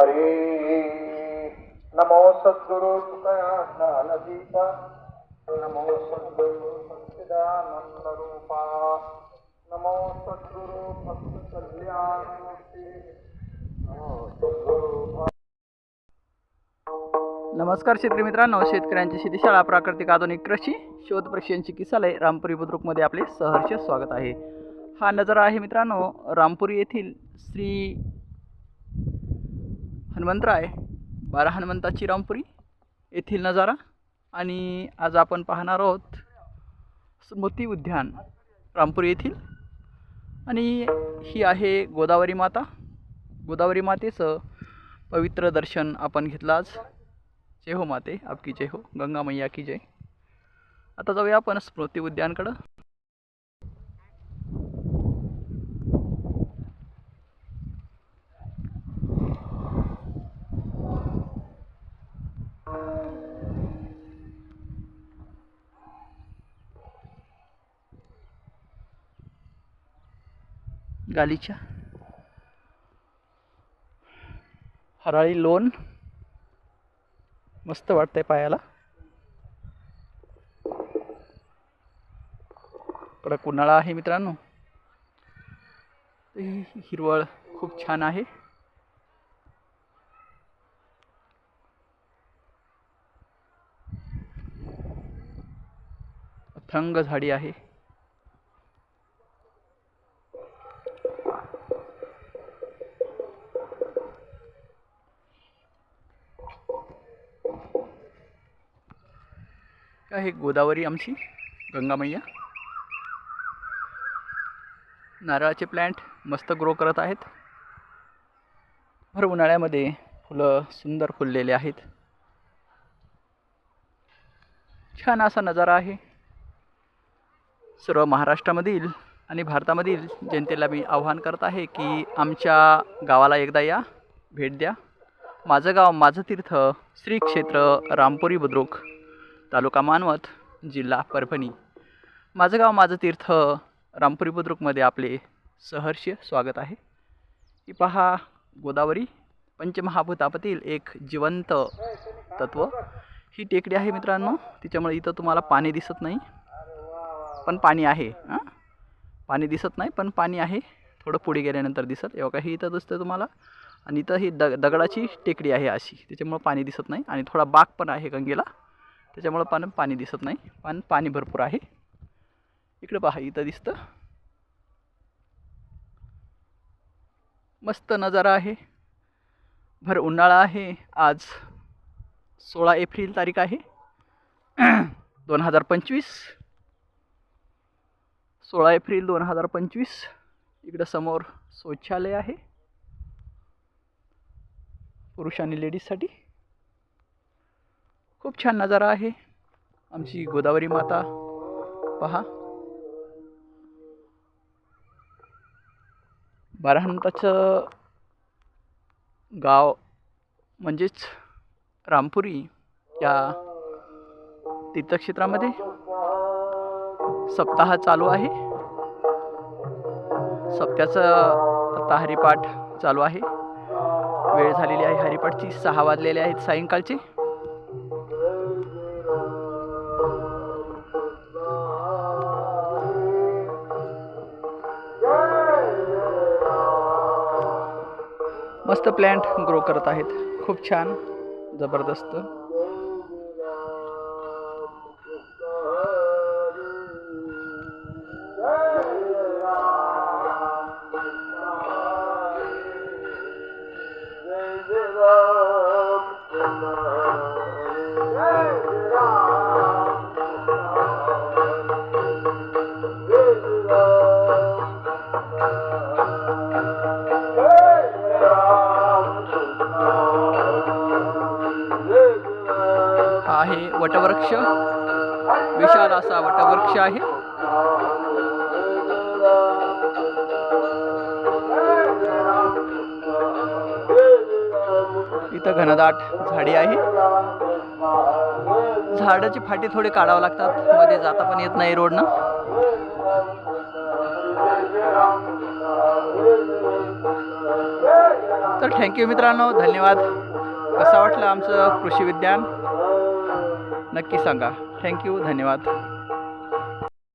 हरे। नमो सद्गुरु ज्ञानदीपा नमो सद्गुरु सच्चिदानंद रूपा नमो सद्गुरु भक्त कल्याणमूर्ती नमो सद्गुरु नमस्कार शेतकरी मित्रांनो शेतकऱ्यांची शेतीशाळा प्राकृतिक आधुनिक कृषी शोध प्रशिक्षण चिकित्सालय रामपुरी बुद्रुकमध्ये आपले सहर्ष स्वागत आहे. हा नजारा आहे मित्रांनो रामपुरी येथील श्री हनुमंतराय बारा हनुमंताची रामपुरी येथील नजारा. आणि आज आपण पाहणार आहोत स्मृती उद्यान रामपुरी येथील. आणि ही आहे गोदावरी माता. गोदावरी मातेचं पवित्र दर्शन आपण घेतलं आज. जय हो माते आपकी जय हो. गंगा मैया की जय. आता जाऊया आपण स्मृती उद्यानकडं. गालीच्या. हराळी लोन मस्त वाटतंय पायाला. कडक उन्हाळा आहे मित्रांनो. ही हिरवळ खूप छान आहे. अथंग झाडी आहे. आहे गोदावरी आमची? गंगा मैया नारळाचे प्लॅन्ट मस्त ग्रो करत आहेत. भर उन्हाळ्यामध्ये फुलं सुंदर फुललेले आहेत. छान असा नजारा आहे. सर्व महाराष्ट्रामधील आणि भारतामधील जनतेला मी आव्हान करत आहे की आमच्या गावाला एकदा या भेट द्या. माझं गाव माझं तीर्थ श्री क्षेत्र रामपुरी बुद्रुक. तालुका मानवत जिल्हा परभणी. माझं गाव माझं तीर्थ रामपुरी बुद्रुकमध्ये आपले सहर्ष स्वागत आहे. ही पहा गोदावरी पंचमहाभूतापतील एक जिवंत तत्व. ही टेकडी आहे मित्रांनो तिच्यामुळे इथं तुम्हाला पाणी दिसत नाही. पण पाणी आहे हां? पाणी दिसत नाही पण पाणी आहे. थोडं पुढे गेल्यानंतर दिसत. एवढं काही इथं दिसतं तुम्हाला. आणि इथं ही दग दगडाची टेकडी आहे अशी. त्याच्यामुळं पाणी दिसत नाही. आणि थोडा बाग पण आहे गंगेला. त्याच्यामुळं पान पाणी दिसत नाही. पण पाणी भरपूर आहे. इकडं पहा इथं दिसतं. मस्त नजारा आहे. भर उन्हाळा आहे. आज सोळा एप्रिल तारीख आहे. दोन हजार पंचवीस. सोळा एप्रिल दोन हजार पंचवीस. इकडं समोर शौचालय आहे. पुरुष आणि लेडीजसाठी. खूप छान नजारा आहे. आमची गोदावरी माता पहा. बाराहंताचं गाव म्हणजेच रामपुरी या तीर्थक्षेत्रामध्ये सप्ताह चालू आहे. सप्त्याचं आता हरिपाठ चालू आहे. वेळ झालेली आहे हरिपाठची सहा वाजलेले आहेत सायंकाळची. मस्त प्लॅन्ट ग्रो करत आहेत. खूप छान. जबरदस्त. हा आहे. वटवृक्ष. विशाल असा वटवृक्ष आहे. इथं घनदाट झाडी आहे. झाडाची फाटी थोडे काढावं लागतात. मध्ये जाता पण येत नाही रोडनं. तर थँक्यू मित्रांनो. धन्यवाद. कसं वाटलं आमचं कृषी विज्ञान? नक्की सांगा. थँक्यू धन्यवाद.